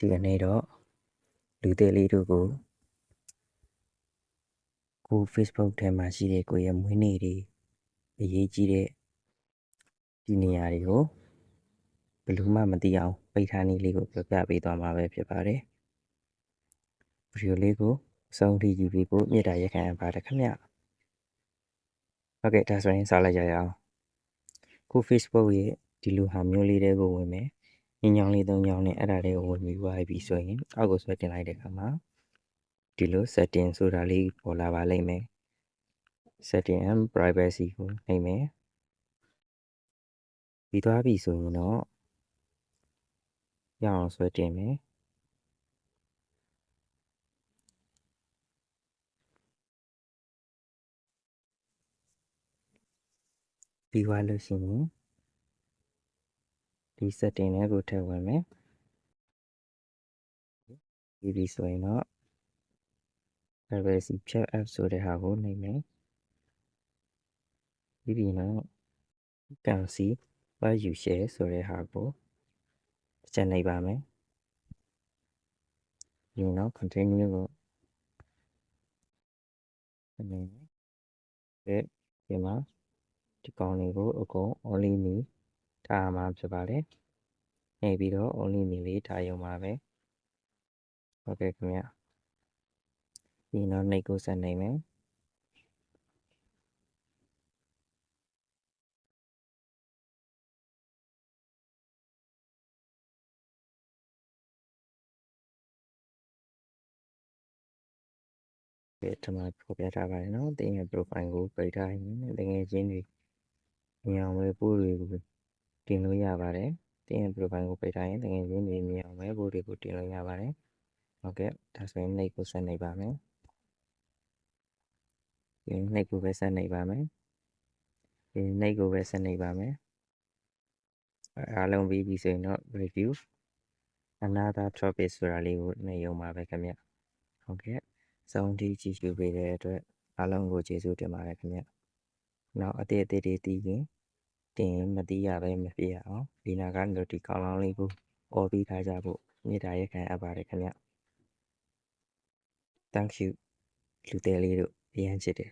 ဒီကနေ့တော့လူသေးလေးတို့ကိုကို Facebook ထဲမှာရှိတဲ့ကိုယ့်ရဲ့မွေးနေ့တွေအရေးကြီးတဲ့ဒီနေရာတွေကိုဘယ်သူမှမသိအောင်ပိတ်ထားနည်းလေးကိုပြောပြပေးသွားမှာပဲဖြစ်ပါတယ်ဗီဒီယိုလေးကိုအဆုံးထိကြည့်ပြီးဖို့မေတ္တာရက်ခံအပ်ပါတယ်ခင်ဗျဟုတ်ကဲ့ဒါဆိုရင်စလိုက်ကြရအောင်ကို Facebook ရဲ့ဒီလိုဟာမျိုးလေးတွေကိုဝင်မယ် ညညောင်းလေးသုံးညောင်းနဲ့အဲ့ဒါလေးကိုဝင်ပြီးသွားပြီဆိုရင်အောက်ကိုဆွဲတင်လိုက်တဲ့အခါမှာဒီလို setting ဆိုတာလေးပေါ်လာပါလိမ့်မယ် setting and privacy ကိုနှိပ်မယ်ပြီးသွားပြီဆိုရင်တော့ရအောင်ဆွဲတင်မယ်ပြီးသွားလို့ရှိရင် ဒီ setting တွေကိုထည့်ဝင်မယ်ပြီးပြီဆိုရင်တော့ privacy check app ဆိုတဲ့ဟာကိုနှိပ်မယ်ပြီးပြီတော့ can see what you share ဆိုတဲ့ဟာကိုတစ်ချက်နှိပ်ပါမယ်ပြီးတော့ continue ကိုနှိပ်မယ်တဲ့ဒီမှာဒီကောင်လေးကိုအကုန် only me ထားမှာဖြစ်ပါတယ်နှိပ်ပြီးတော့ only me လေးထားရုံပါပဲဟုတ်ကဲ့ခင်ဗျပြီးတော့နှိပ်ကိုဆက်နှိပ်မယ်ကဲဒီမှာဖော်ပြထားပါတယ်နော်တင်းရဲ့ profile ကိုပိတ်ထားရင်တကယ်ချင်းတွေမြင်အောင်ပဲပို့တွေကို တင်လို့ရပါတယ်တင်းရဲ့ profile ကိုပိတ်ထားရင်တကယ်ချင်းတွေမြင်အောင်ပဲပို့တွေကိုတင်လို့ရပါတယ်ဟုတ်ကဲ့ဒါဆိုရင်နှိပ်ကိုဆက်နှိပ်ပါမယ်ဒီနှိပ်ကိုပဲဆက်နှိပ်ပါမယ်ဒီနှိပ်ကိုပဲဆက်နှိပ်ပါမယ်အားလုံးပြီးပြီဆိုရင်တော့ review another topic ဆိုတာလေးကိုနှိပ်ရုံပါပဲခင်ဗျဟုတ်ကဲ့စောင်းတီးကြည့်ရှုပေးတဲ့အတွက်အားလုံးကိုကျေးဇူးတင်ပါတယ်ခင်ဗျနောက်အသေးအသေးတွေတည်ရင် တင်မတိရပဲမဖြစ်ရအောင်ဒီနာကနိုတီကောင်လောင်းလေးကိုអော်ပြီးထားကြဖို့မြေတားရက်ခံအပ်ပါတယ်ခင်ဗျ thank you လူသေးလေးတို့အရန်ချစ်တယ်